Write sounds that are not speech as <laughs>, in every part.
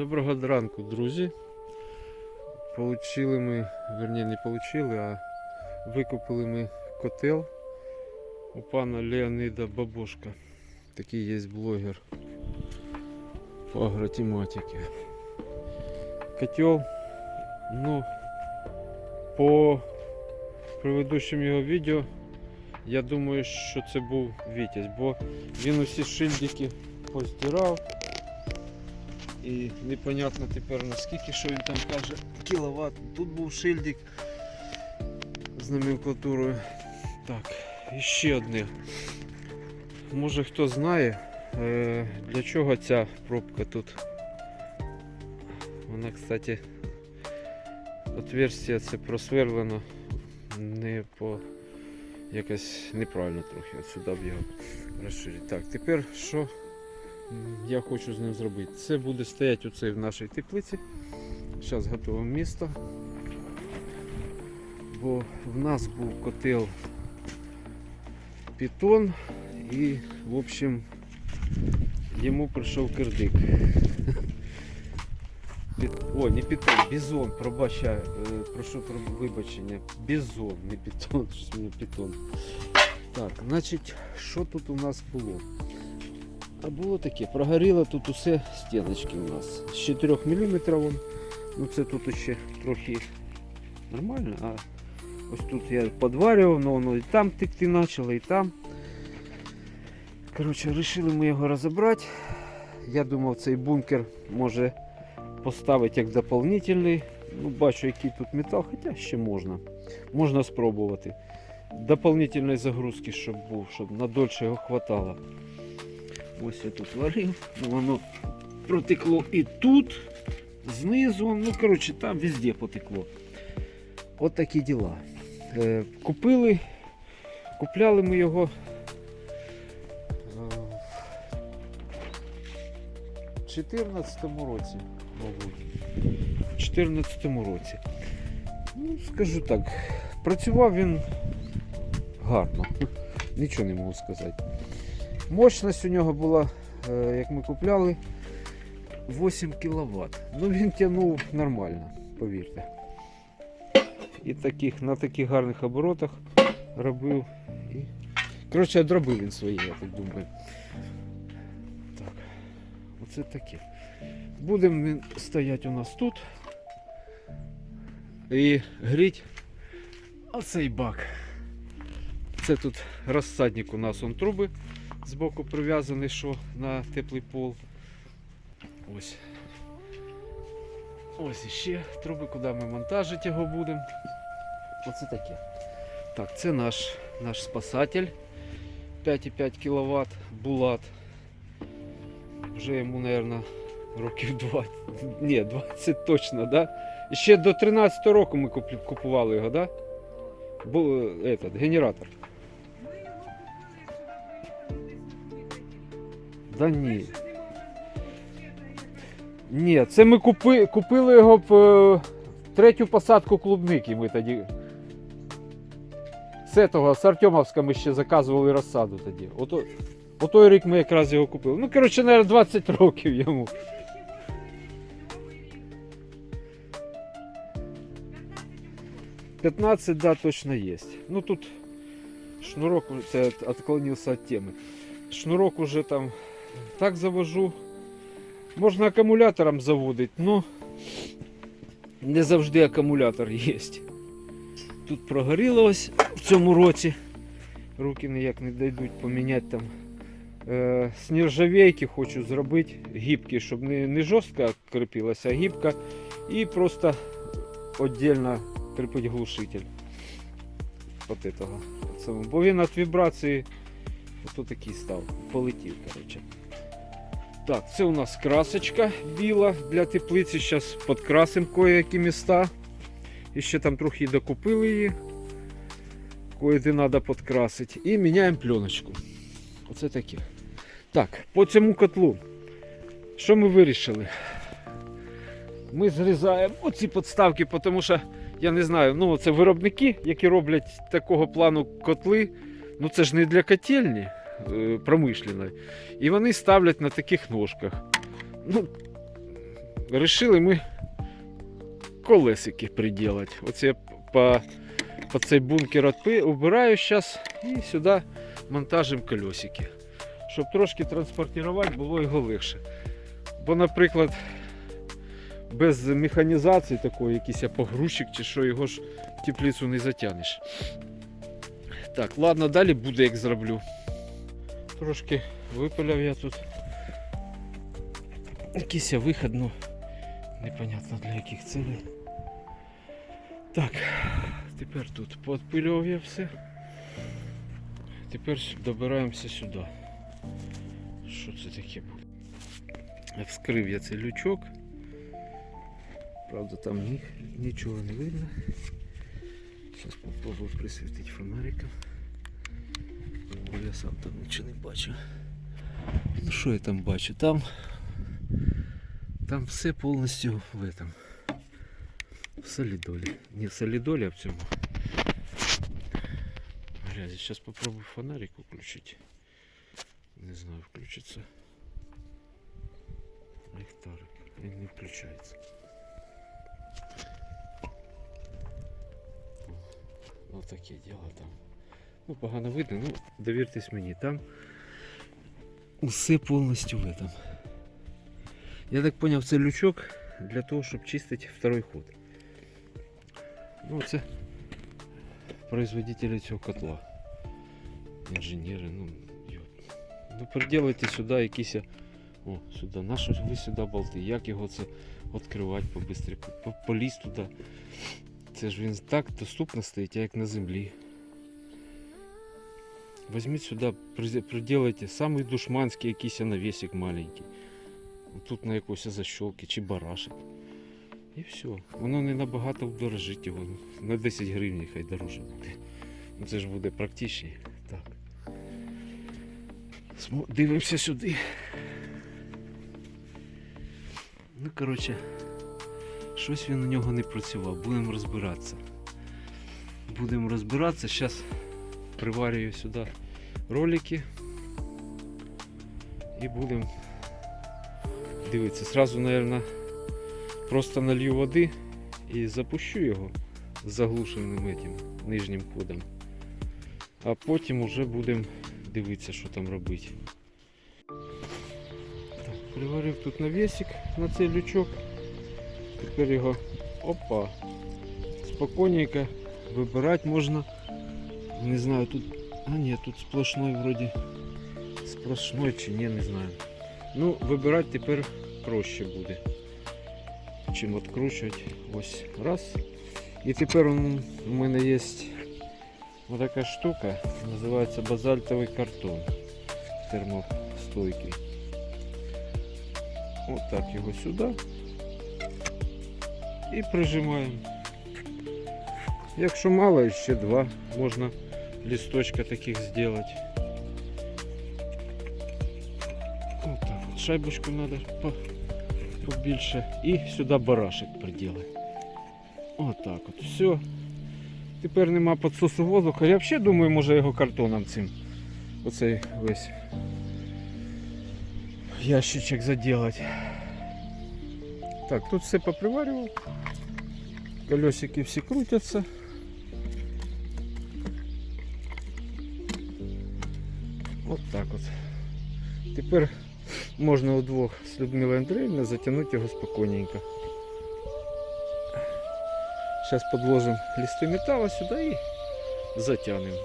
Доброго ранку, друзі. Получили ми, верні не получили, а викупили ми котел у пана Леонида Бабушка. Такий є блогер по агротематике. Котел, ну, по предыдущим його відео, я думаю, що це був Вітязь, бо він усі шильдики поздирав. І непонятно тепер наскільки що він там каже кіловат. Тут був шильдик з номенклатурою. Так, і ще одне. Може хто знає, е, для чого ця пробка тут. Вона, кстати, отверстие це просверлено не по якось неправильно трохи. Сюди б його розширити. Так, тепер що я хочу з ним зробити. Це буде стояти оце в нашій теплиці. Зараз готове місто. Бо в нас був котел Пітон і, в общем, йому прийшов кирдик. О, не пітон, бізон, пробачаю, е, прошу про вибачення. Бізон, не пітон, <laughs> щось мені пітон. Так, значить, що тут у нас було? А було таке, прогоріло тут усе стіночки у нас. З 4 мм, ну це тут ще трохи нормально, а ось тут я подварював, но воно і там текти почало, і там. Коротше, вирішили ми його розібрати. Я думав, цей бункер може поставити як дополнительний. Ну, бачу, який тут метал, хоча ще можна. Можна спробувати. Дополнительної загрузки, щоб був, щоб надольше його хватало. Ось я тут варив, воно протекло і тут, знизу, ну коротше, там везде потекло. От такі діла. Е, купили, купляли ми його е, в 2014 році, мабуть. В 2014 році. Ну, скажу так, працював він гарно. <laughs> Нічого не можу сказати. Мощність у нього була, як ми купляли, 8 кВт. Ну <laughs> він тягнув нормально, повірте. І таких, на таких гарних оборотах робив. І... Коротше, дробив він свої, я так думаю. Так, оце таке. Будемо він стояти у нас тут. І гріть оцей бак. Це тут розсадник у нас он труби збоку прив'язаний, що на теплий пол. Ось. Ось іще труби, куди ми монтажити його будемо. Оце таке. Так, це наш, наш спасатель 5,5 кВт Булат. Вже йому, мабуть, років 20. Ні, 20 точно, да? Ще до 13 року ми купували його, да? Бу, этот, генератор. Да ні. Ні, це ми купи, купили його в е, третю посадку клубники. Ми тоді. З того, з Артемовська ми ще заказували розсаду тоді. Ото, о той рік ми якраз його купили. Ну, коротше, наверное, 20 років йому. Пятнадцать, да, точно есть. Ну тут шнурок, це отклонился от темы. Шнурок уже там так завожу. Можна акумулятором заводити, но не завжди акумулятор є. Тут прогоріло ось в цьому році. Руки ніяк не дійдуть поміняти там. Е, з нержавейки хочу зробити гібкі, щоб не, не жорстко кріпилася, а гібка. І просто віддільно кріпити глушитель. От этого. Бо він від вібрації ото такий став. Полетів, коротше. Так, це у нас красочка біла для теплиці. Зараз підкрасимо кое-які міста. І ще там трохи докупили її. Кое-де треба підкрасити. І міняємо пленочку. Оце таке. Так, по цьому котлу. Що ми вирішили? Ми зрізаємо оці підставки, тому що я не знаю, ну це виробники, які роблять такого плану котли. Ну це ж не для котельні промишленої. І вони ставлять на таких ножках. Ну, Рішили ми колесики приділати. Оце я по, по цей бункер убираю зараз і сюди монтажимо колесики. Щоб трошки транспортувати було його легше. Бо, наприклад, без механізації такої, якийсь погрузчик чи що, його ж в теплицю не затягнеш. Так, ладно, далі буде як зроблю. Трошки випиляв я тут. Якийсь я ну непонятно для яких цілей. Так, тепер тут подпилював я все. Тепер добираємося сюди. Що це таке буде? Вскрив я цей лючок. Правда, там ні, нічого не видно. Зараз попробую присвітити фонариком. Бо я сам там нічого не бачу. Ну що я там бачу? Там, там все повністю в этом. В солідолі. Не в солідолі, а в цьому. Грязі. Зараз попробую фонарик включити. Не знаю, включиться. Ліхтарик. Він не включається. Ну таке діло там. Ну, погано видно, ну довіртесь мені, там усе повністю в этом. Я так поняв, це лючок для того, щоб чистити второй ход. Ну, це производителі цього котла. Інженери, ну, ну приделайте сюди якісь. О, сюди, на що ви сюди болти? Як його це відкривати побистріше? По- Поліз туди. Це ж він так доступно стоїть, як на землі. Возьміть сюди, при- приделайте самий душманський якийсь навісик маленький. Тут на якоїсь защолки чи барашек. І все. Воно не набагато вдорожить його. На 10 гривень хай дороже буде. Ну, Це ж буде практичніше. Так. Дивимося сюди. Ну, коротше, щось він у нього не працював. Будемо розбиратися. Будемо розбиратися. Зараз приварюю сюди ролики. І будемо дивитися. Сразу, мабуть, просто налью води і запущу його з заглушеним этим нижнім кодом. А потім вже будемо дивитися, що там робити. Так, приварив тут навісик на цей лючок. Тепер його опа. Спокійненько вибирати можна. Не знаю, тут. А ні, тут сплошной вроді. Сплошной чи ні, не знаю. Ну, вибирати тепер проще буде. Чим відкручувати. Ось раз. І тепер он- у мене є ось така штука, називається базальтовий картон термостойкий. Ось так його сюди. І прижимаємо. Якщо мало, ще два можна Листочка таких зробити. Ось так от. Шайбочку треба по побільше. І сюди барашек приділити. Отак от. Все. Тепер нема підсосу воздуха. Я взагалі думаю, може його картоном цим. Оцей весь ящичок заділати. Так, тут все поприварював. Колесики всі крутяться. Так от. Тепер можна удвох з Людмилою Андріївною затягнути його спокійненько. Зараз підложимо листи металу сюди і затягнемо.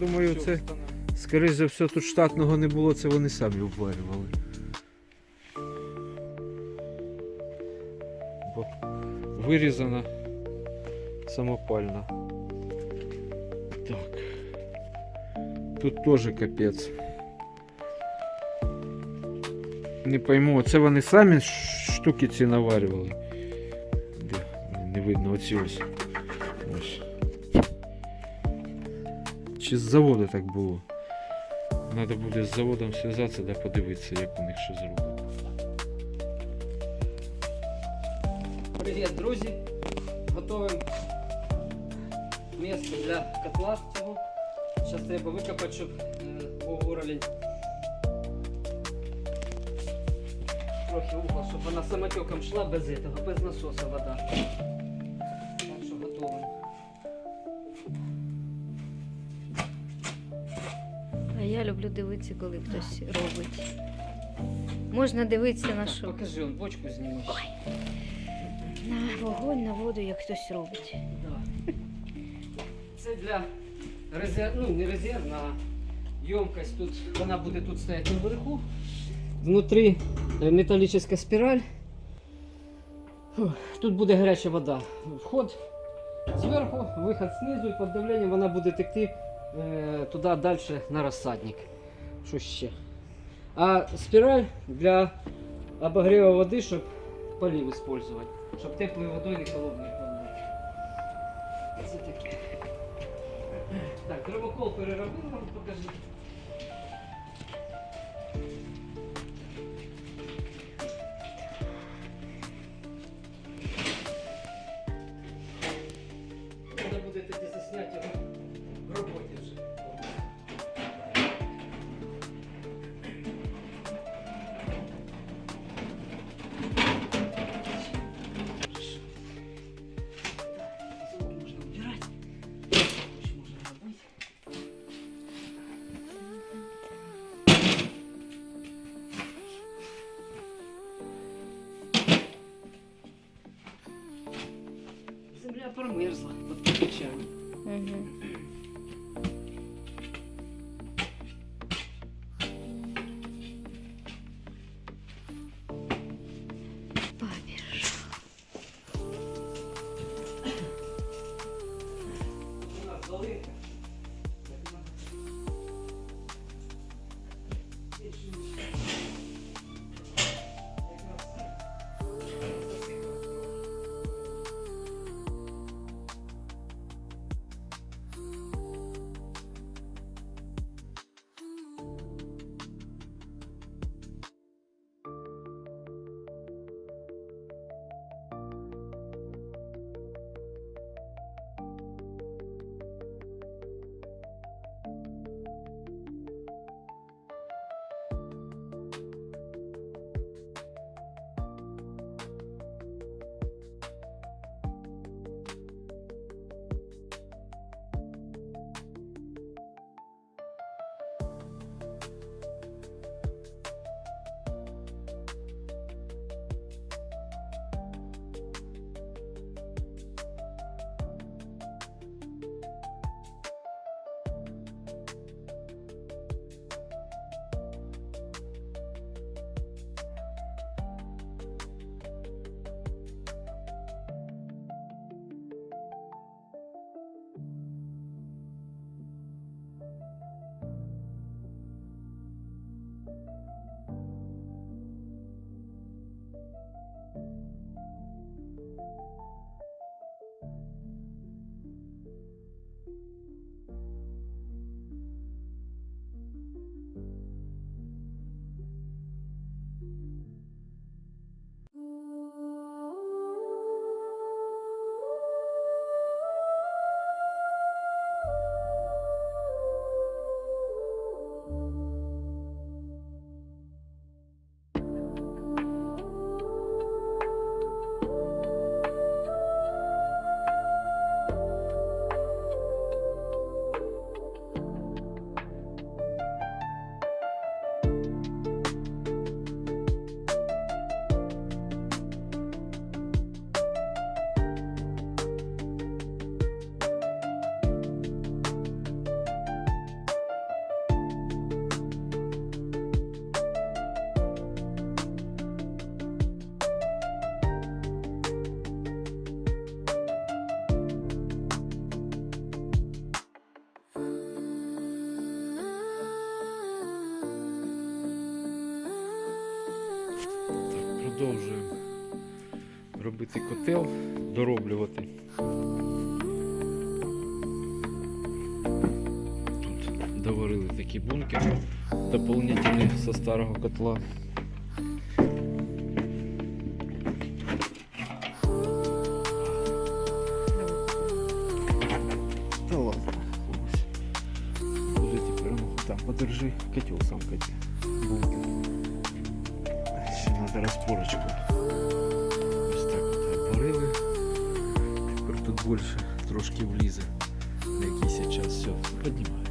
Думаю, це, скоріш за все, тут штатного не було, це вони самі обварювали. Бо вирізана самопальна. Так. Тут теж капець. Не пойму, це вони самі штуки ці наварювали. Де? Не видно, оці ось. Чи з заводу так було? Треба буде з заводом зв'язатися да подивитися, як у них що зроблено. Привіт, друзі! Готовим місце для котла цього. Зараз треба викопати, щоб е, уровень. Трохи угла, щоб вона самотеком йшла без цього, без насоса вода. Я люблю дивитися, коли хтось робить. Можна дивитися на що? покажи, он бочку знімеш. На вогонь, на воду, як хтось робить. Да. Це для резерв, ну не резервна, а ємкость тут, вона буде тут стояти наверху. Внутрі е, металічна спіраль. Тут буде гаряча вода. Вход зверху, виход знизу і під давленням вона буде текти туди далі на розсадник. Що ще? А спіраль для обогріву води, щоб полив використовувати. Щоб теплою водою не холодною поливати. Це таке. Так, дровокол переробив вам покажу. para moeres lá, para o Cristiano. Uhum. Робити котел, дороблювати. Тут доварили такий бункер дополнительний со старого котла. Ладно. Ну, там, подержи, котел сам коти. Бункер. Ще треба розпорочку. Тут більше трошки влізе. На якийсь час все піднімаю.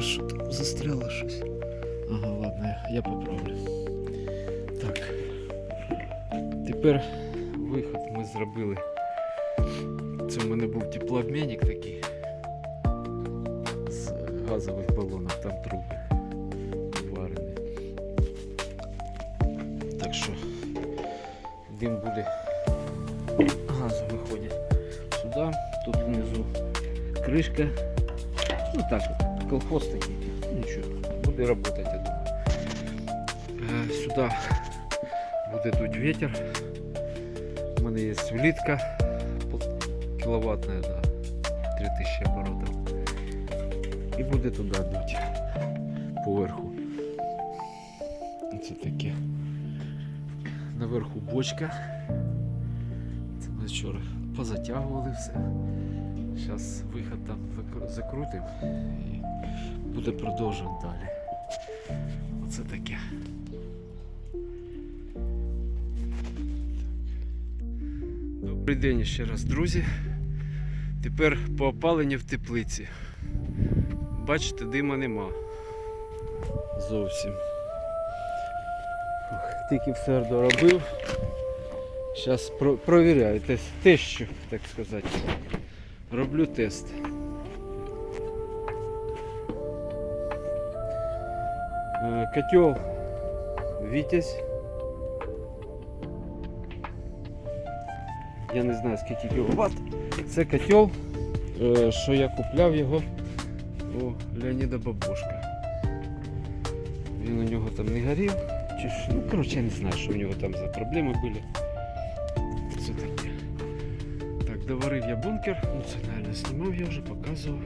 Що там застряло щось? Ага, ладно, я, я поправлю. Так. Тепер Газ виходить сюди, тут внизу кришка. Ну так, колхоз такий. Нічого, буде працювати, я думаю. Е, Сюди буде дуть ветер. У мене є влітка кіловатна, да, 3000 оборотів. І буде туди дуть поверху. Це таке. Наверху бочка. Вчора позатягували все. Зараз виход там закрутимо і буде продовжувати далі. Оце таке. Добрий день ще раз, друзі. Тепер по опаленню в теплиці. Бачите, дима нема. Зовсім. Тільки все доробив. Зараз про провіряю тещу, так сказати. Роблю тест. Е, Котел Вітязь. Я не знаю скільки кіловат. Це котел, е, що я купляв його у Леоніда Бабушка. Він у нього там не горів. Чи що? Ну, коротше, я не знаю, що у нього там за проблеми були. Це таке. Так, доварив я бункер. Ну це, мабуть, знімав я вже, показував.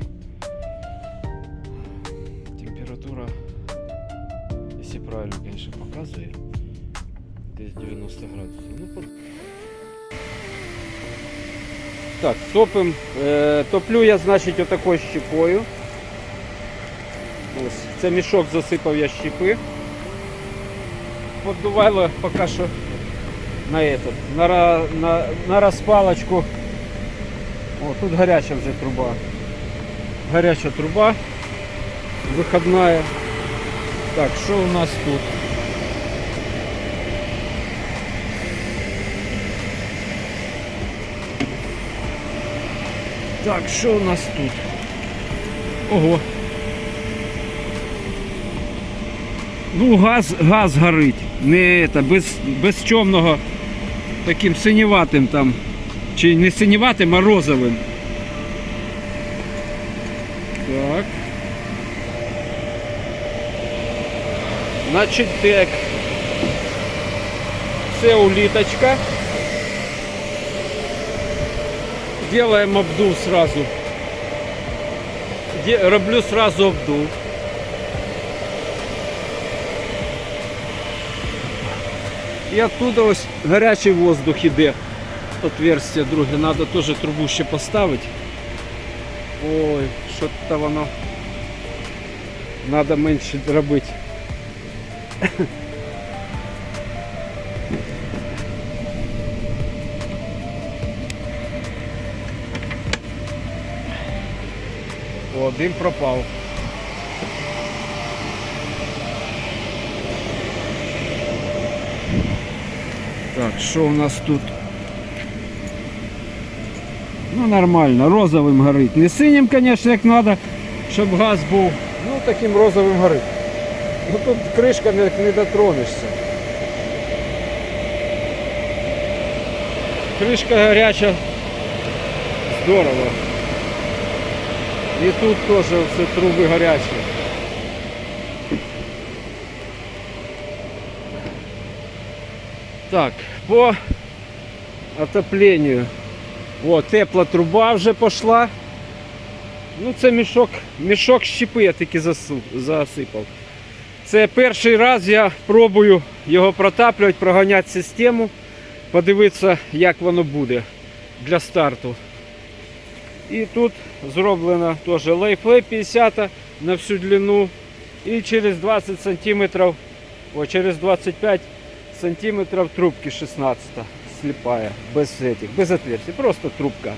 Температура, якщо правильно, конечно, показує. Десь 90 градусів. Ну, по- так, топим. Е, топлю я, значить, отакою щепою. Ось, це мішок засипав я щепи. Поддувайло поки що на этот, на, на, на розпалочку. О, тут гаряча вже труба. Гаряча труба виходная. Так, що у нас тут? Так, що у нас тут? Ого. Ну, газ, газ горить. Не это, без, без чорного, таким синіватим там. Чи не синіватим, а розовим. Так. Значить так. Це уліточка. Делаем обдув сразу. Де- роблю сразу обдув. І оттуда ось гарячий воздух іде. Отверстие друге. Надо теж трубу ще поставити. Ой, що то воно. Надо менше робити. <laughs> О, дим пропав. Так, що у нас тут? Ну нормально, розовим горить. Не синім, звісно, як треба, щоб газ був. Ну таким розовим горить. Ну тут кришка не, не дотронешся. Кришка гаряча. Здорово. І тут теж все труби гарячі. Так, по отоплению. О, тепла труба вже пішла. Ну, це мішок, мішок щепи я таки засипав. Це перший раз я пробую його протаплювати, проганяти систему, подивитися, як воно буде для старту. І тут зроблена теж лейфлей 50 на всю длину. І через 20 сантиметрів, о, через 25 сантиметров трубки 16 слепая, без этих, без отверстий, просто трубка.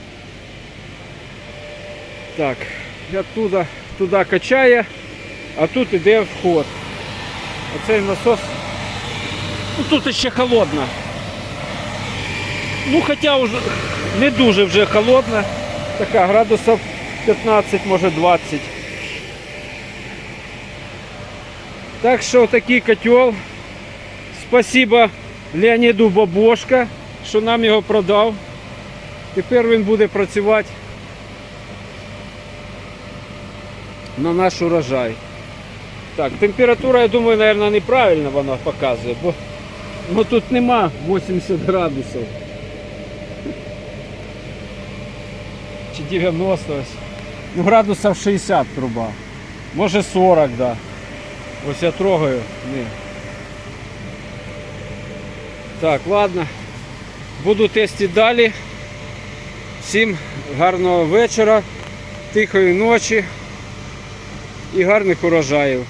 Так, оттуда туди качає, а тут іде вход. Оцей насос. Ну, тут ще холодно. Ну, хоча вже не дуже вже холодно. Така градусів 15, може 20. Так що такий котел. Спасибо Леоніду Бабошка, що нам його продав. Тепер він буде працювати на наш урожай. Так, температура, я думаю, наверное, неправильно вона показує, бо ну, тут нема 80 градусів. Чи 90 ось. Ну, градусів 60 труба. Може 40, да. Ось я трогаю. Ні. Так, ладно. Буду тестити далі. Всім гарного вечора, тихої ночі і гарних урожаїв.